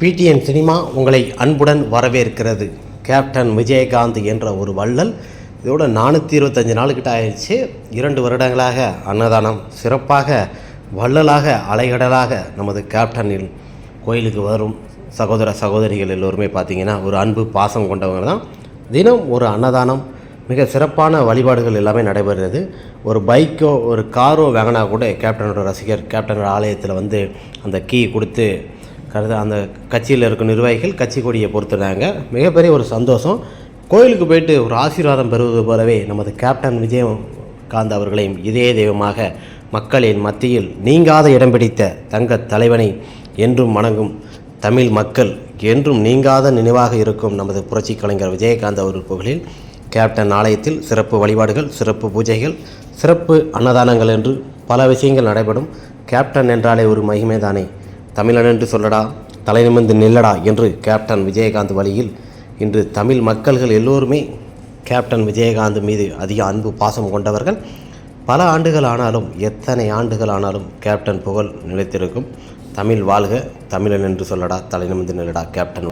PTN cinema உங்களை அன்புடன் வரவேற்கிறது. கேப்டன் விஜயகாந்த் என்ற ஒரு வள்ளல். இதோட நானூற்றி இருபத்தஞ்சு நாளுக்கிட்ட ஆயிடுச்சு. இரண்டு வருடங்களாக அன்னதானம் சிறப்பாக வள்ளலாக அலைகடலாக நமது கேப்டனில் கோயிலுக்கு வரும் சகோதர சகோதரிகள் எல்லோருமே பார்த்திங்கன்னா ஒரு அன்பு பாசம் கொண்டவங்க தான். தினம் ஒரு அன்னதானம் மிக சிறப்பான வழிபாடுகள் எல்லாமே நடைபெறுகிறது. ஒரு பைக்கோ ஒரு காரோ வாங்கினா கூட கேப்டனோட ரசிகர் கேப்டனோட ஆலயத்தில் வந்து அந்த கீ கொடுத்து கருத அந்த கட்சியில் இருக்கும் நிர்வாகிகள் கட்சி கொடியை பொறுத்துறாங்க. மிகப்பெரிய ஒரு சந்தோஷம். கோயிலுக்கு போயிட்டு ஒரு ஆசீர்வாதம் பெறுவது போலவே நமது கேப்டன் விஜயகாந்த் அவர்களையும் இதே தெய்வமாக மக்களின் மத்தியில் நீங்காத இடம் பிடித்த தங்க தலைவனை என்றும் வணங்கும் தமிழ் மக்கள் என்றும் நீங்காத நினைவாக இருக்கும் நமது புரட்சி கலைஞர் விஜயகாந்த் அவர்கள் புகழில் கேப்டன் ஆலயத்தில் சிறப்பு வழிபாடுகள் சிறப்பு பூஜைகள் சிறப்பு அன்னதானங்கள் என்று பல விஷயங்கள் நடைபெறும். கேப்டன் என்றாலே ஒரு மகிமை தானே தமிழன் என்று சொல்லடா தலை நிமிர்ந்து நில்லடா என்று கேப்டன் விஜயகாந்த் வழியில் இன்று தமிழ் மக்கள்கள் எல்லோருமே கேப்டன் விஜயகாந்த் மீது அதிக அன்பு பாசம் கொண்டவர்கள். பல ஆண்டுகள் ஆனாலும் எத்தனை ஆண்டுகள் ஆனாலும் கேப்டன் புகழ் நிலைத்திருக்கும். தமிழ் வாழ்க தமிழன் என்று சொல்லடா தலை நிமிர்ந்து நில்லடா கேப்டன்.